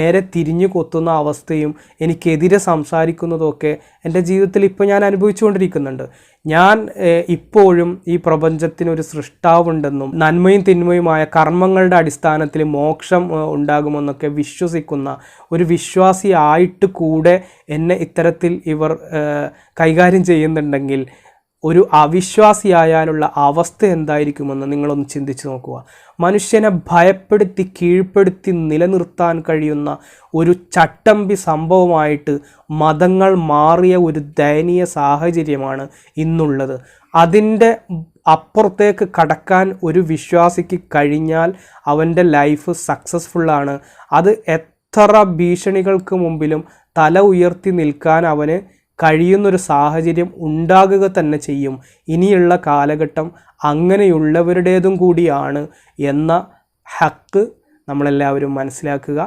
നേരെ തിരിഞ്ഞു കൊത്തുന്ന അവസ്ഥയും എനിക്കെതിരെ സംസാരിക്കുന്നതൊക്കെ എന്റെ ജീവിതത്തിൽ ഇപ്പോൾ ഞാൻ അനുഭവിച്ചുകൊണ്ടിരിക്കുന്നുണ്ട്. ഞാൻ ഇപ്പോഴും ഈ പ്രപഞ്ചത്തിനൊരു സൃഷ്ടാവുണ്ടെന്നും നന്മയും തിന്മയുമായ കർമ്മങ്ങളുടെ അടിസ്ഥാനത്തിൽ മോക്ഷം ഉണ്ടാകുമെന്നൊക്കെ വിശ്വസിക്കുന്ന ഒരു വിശ്വാസിയായിട്ട് കൂടെ എന്നെ ഇത്തരത്തിൽ ഇവർ കൈകാര്യം ചെയ്യുന്നുണ്ടെങ്കിൽ ഒരു അവിശ്വാസിയായാലുള്ള അവസ്ഥ എന്തായിരിക്കുമെന്ന് നിങ്ങളൊന്ന് ചിന്തിച്ചു നോക്കുക. മനുഷ്യനെ ഭയപ്പെടുത്തി കീഴ്പ്പെടുത്തി നിലനിർത്താൻ കഴിയുന്ന ഒരു ചട്ടമ്പി സംഭവമായിട്ട് മതങ്ങൾ മാറിയ ഒരു ദയനീയ സാഹചര്യമാണ് ഇന്നുള്ളത്. അതിന്റെ അപ്പുറത്തേക്ക് കടക്കാൻ ഒരു വിശ്വാസിക്ക് കഴിഞ്ഞാൽ അവന്റെ ലൈഫ് സക്സസ്ഫുള്ളാണ്. അത് എത്ര ഭീഷണികൾക്ക് മുമ്പിലും തല ഉയർത്തി നിൽക്കാൻ അവന് കഴിയുന്നൊരു സാഹചര്യം ഉണ്ടാകുക തന്നെ ചെയ്യും. ഇനിയുള്ള കാലഘട്ടം അങ്ങനെയുള്ളവരുടേതും കൂടിയാണ് എന്ന ഹക്ക് നമ്മളെല്ലാവരും മനസ്സിലാക്കുക.